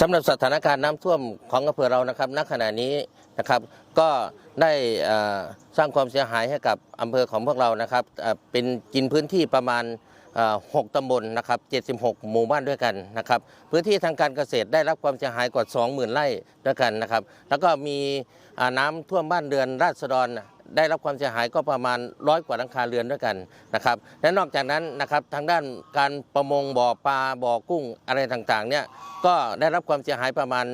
สำหรับสถานการณ์น้ำท่วมของอำเภอเรานะครับณขณะนี้นะครับ ก็ได้สร้างความเสียหายให้กับอำเภอของพวกเรานะครับเป็นกินพื้นที่ประมาณ 6 ตำบลนะครับ 76 หมู่บ้านด้วยกันนะครับ พื้นที่ทางการเกษตรได้รับความเสียหายกว่า 20,000 ไร่ด้วยกันนะครับ แล้วก็มีน้ำท่วมบ้านเรือนราษฎร ได้รับความเสียหายก็ประมาณร้อยกว่าหลังคาเรือนด้วยกันนะครับและนอกจากนั้นนะครับทางด้านการประมงบ่อปลาบ่อกุ้งอะไรต่างๆเนี่ยก็ได้รับความเสียหายประมาณ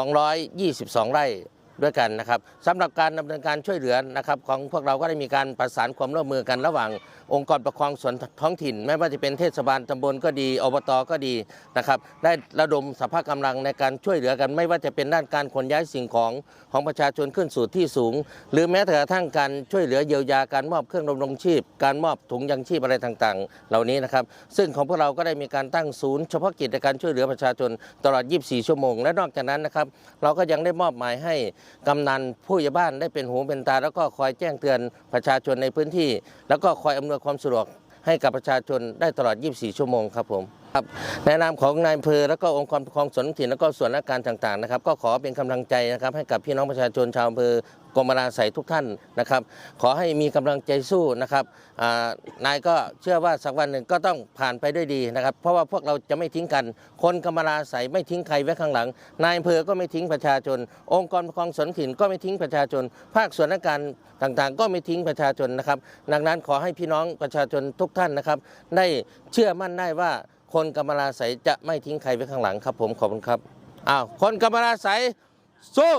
222 ไร่ ด้วยกันนะครับสำหรับการดำเนินการช่วยเหลือนะครับของพวกเราก็ได้มีการประสานความร่วมมือกันระหว่าง องค์กรปกครองส่วนท้องถิ่น ไม่ว่าจะเป็นเทศบาลตำบลก็ดีอบตก็ดีนะครับได้ระดมสภาพกำลังในการช่วยเหลือกัน ไม่ว่าจะเป็นด้านการขนย้ายสิ่งของของประชาชนขึ้นสู่ที่สูง หรือแม้แต่กระทั่งการช่วยเหลือเยียวยาการมอบเครื่องดำรงชีพ การมอบถุงยังชีพอะไรต่างๆ เหล่านี้นะครับซึ่งของพวกเราก็ได้มีการตั้งศูนย์เฉพาะกิจในการช่วยเหลือประชาชนตลอด 24 ชั่วโมง และนอกจากนั้นนะครับเราก็ยังได้มอบหมายให้กำนันผู้ใหญ่บ้านได้เป็นหูเป็นตา แล้วก็คอยแจ้งเตือนประชาชนในพื้นที่ แล้วก็คอยอำนวยความสะดวกให้กับประชาชนได้ตลอด 24 ชั่วโมงครับผม ครับในนามของนายอำเภอแล้วก็องค์กรปกครองส่วนท้องถิ่นแล้วก็ส่วนราชการต่างๆนะครับ ก็ขอเป็นกำลังใจนะครับให้กับพี่น้องประชาชนชาวอำเภอกรมราศัยทุกท่านนะครับ ขอให้มีกำลังใจสู้นะครับนายก็เชื่อว่าสักวันหนึ่งก็ต้องผ่านไปด้วยดีนะครับ เพราะว่าพวกเราจะไม่ทิ้งกัน คนกรมราศัยไม่ทิ้งใครไว้ข้างหลัง นายอำเภอก็ไม่ทิ้งประชาชน องค์กรปกครองส่วนท้องถิ่นก็ไม่ทิ้งประชาชน ภาคส่วนราชการต่างๆ ก็ไม่ทิ้งประชาชนนะครับ ดังนั้นขอให้พี่น้องประชาชนทุกท่านนะครับ ได้เชื่อมั่นได้ว่า คนกรรมราศัยจะไม่ทิ้งใครไว้ข้างหลังครับผมขอบคุณครับอ้าวคนกรรมราศัยสู้